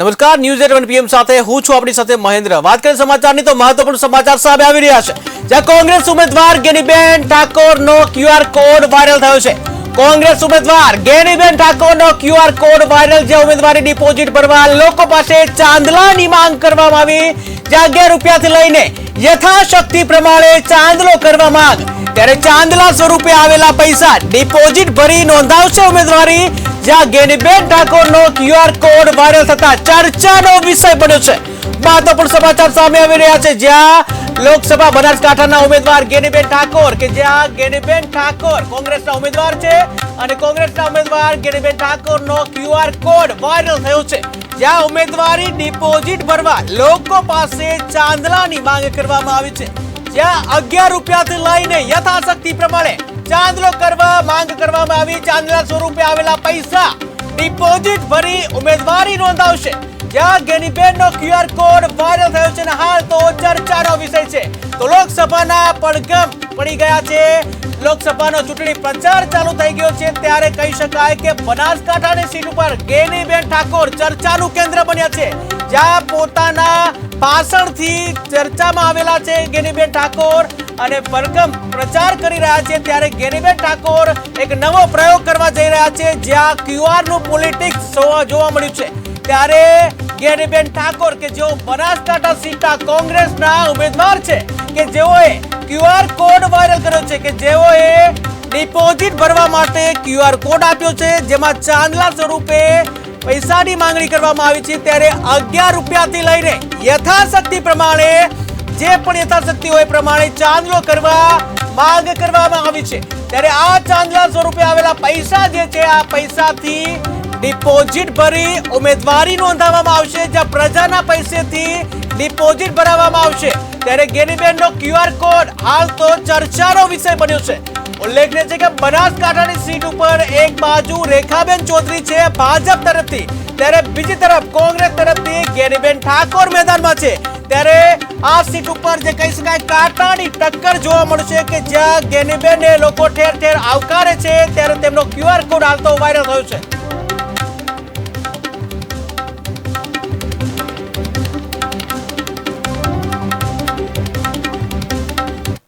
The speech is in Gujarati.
નમસ્કાર ન્યૂઝ એટ પીએમ સાથે હું છું આપણી સાથે મહેન્દ્ર. વાત કરીએ સમાચારની તો મહત્વપૂર્ણ સમાચાર સામે આવી રહ્યા છે. જ્યાં કોંગ્રેસ ઉમેદવાર ગેનીબેન ઠાકોરનો ક્યુઆર કોડ વાયરલ થયો છે. કોંગ્રેસ ઉમેદવાર ગેનીબેન ઠાકોરનો ક્યુઆર કોડ વાયરલ જે ઉમેદવારી ડિપોઝિટ ભરવા લોકો પાસે ચાંદલાની માંગ કરવામાં આવી. જ્યાં અગિયાર રૂપિયાથી લઈને યથાશક્તિ પ્રમાણે ચાંદલો કરવા માંગ. ત્યારે ચાંદલા સ્વરૂપે આવેલા પૈસા ડિપોઝિટ ભરી નોંધાવશે ઉમેદવારી. જ્યાં ગેનીબેન ઠાકોરનો ક્યુઆર કોડ વાયરલ થતા ચર્ચાનો વિષય બન્યો છે. મહત્વપૂર્ણ સમાચાર સામે આવી રહ્યા છે. જ્યાં લોકસભા બનાસકાંઠાના ઉમેદવાર ગેનીબેન ઠાકોર કે જ્યાં ગેનીબેન ઠાકોર કોંગ્રેસના ઉમેદવાર છે અને કોંગ્રેસના ઉમેદવાર ગેનીબેન ઠાકોરનો ક્યુઆર કોડ વાયરલ થયો છે. જ્યાં ઉમેદવારી ડિપોઝિટ ભરવા લોકો પાસે ચાંદલાની માંગ કરવામાં આવી છે. જ્યાં અગિયાર રૂપિયાથી લઈને યથાશક્તિ પ્રમાણે ચાંદલો કરવા, માંગ કરવામાં આવી. ચાંદલા સ્વરૂપે આવેલા પૈસા ડિપોઝિટ ભરી ઉમેદવારી નોંધાવશે. જ્યાં ગેનીબેનનો ક્યુઆર કોડ વાયરલ થયો છે અને હાલ તો ચર્ચાનો વિષય છે. તો લોકસભાના પડઘમ પડી ગયા છે. લોકસભાનો ચૂંટણી પ્રચાર ચાલુ થઈ ગયો છે, ત્યારે કહી શકાય કે બનાસકાંઠાની સીટ ઉપર ગેનીબેન ઠાકોર ચર્ચાનું કેન્દ્ર બન્યા છે. જ્યાં પોતાના ભાષણથી ચર્ચામાં આવેલા છે ગેનીબેન ઠાકોર અને ભરગમ પ્રચાર કરી રહ્યા છે, ત્યારે ગેનીબેન ઠાકોર એક નવો પ્રયોગ કરવા જઈ રહ્યા છે, જ્યાં ક્યુઆરનું પોલિટિક્સ જોવા મળ્યું છે. ત્યારે ગેનીબેન ઠાકોર કે જેઓ બનાસકાંઠા સીટના કોંગ્રેસના ઉમેદવાર છે, કે જેઓએ ક્યુઆર કોડ વાયરલ કર્યો છે કે જેઓએ ડિપોઝિટ ભરવા માટે ક્યુઆર કોડ આપ્યો છે, જેમાં ચાંદલા સ્વરૂપે પૈસાની માંગણી કરવામાં આવી છે, ત્યારે અગિયાર રૂપિયાથી લઈને યથાશક્તિ પ્રમાણે, જે પણ યથાશક્તિ હોય પ્રમાણે ચાંદલો કરવા માંગ કરવામાં આવી છે. ત્યારે આ ચાંદલા સ્વરૂપે આવેલા પૈસા જે છે, આ પૈસાથી ડિપોઝિટ ભરી ઉમેદવારી નોંધાવવામાં આવશે, જ્યાં પ્રજાના પૈસેથી ડિપોઝિટ ભરાવવામાં આવશે. ત્યારે ગેનીબેનનો ક્યુઆર કોડ હાલ તો ચર્ચાનો વિષય બન્યો છે. ઉલ્લેખનીય છે કે બનાસકાંઠાની સીટ ઉપર એક બાજુ રેખાબેન ચૌધરી છે ભાજપ તરફથી. ત્યારે બીજી તરફ કોંગ્રેસ તરફથી ગેનીબેન ઠાકોર મેદાનમાં છે. ત્યારે આ સીટ ઉપર જે કહી શકાય કાંટાની ટક્કર જોવા મળશે કે જ્યાં ગેનીબેનને લોકો ઠેર ઠેર આવકારે છે, ત્યારે તેમનો ક્યુઆર કોડ હાલ તો વાયરલ થયો છે.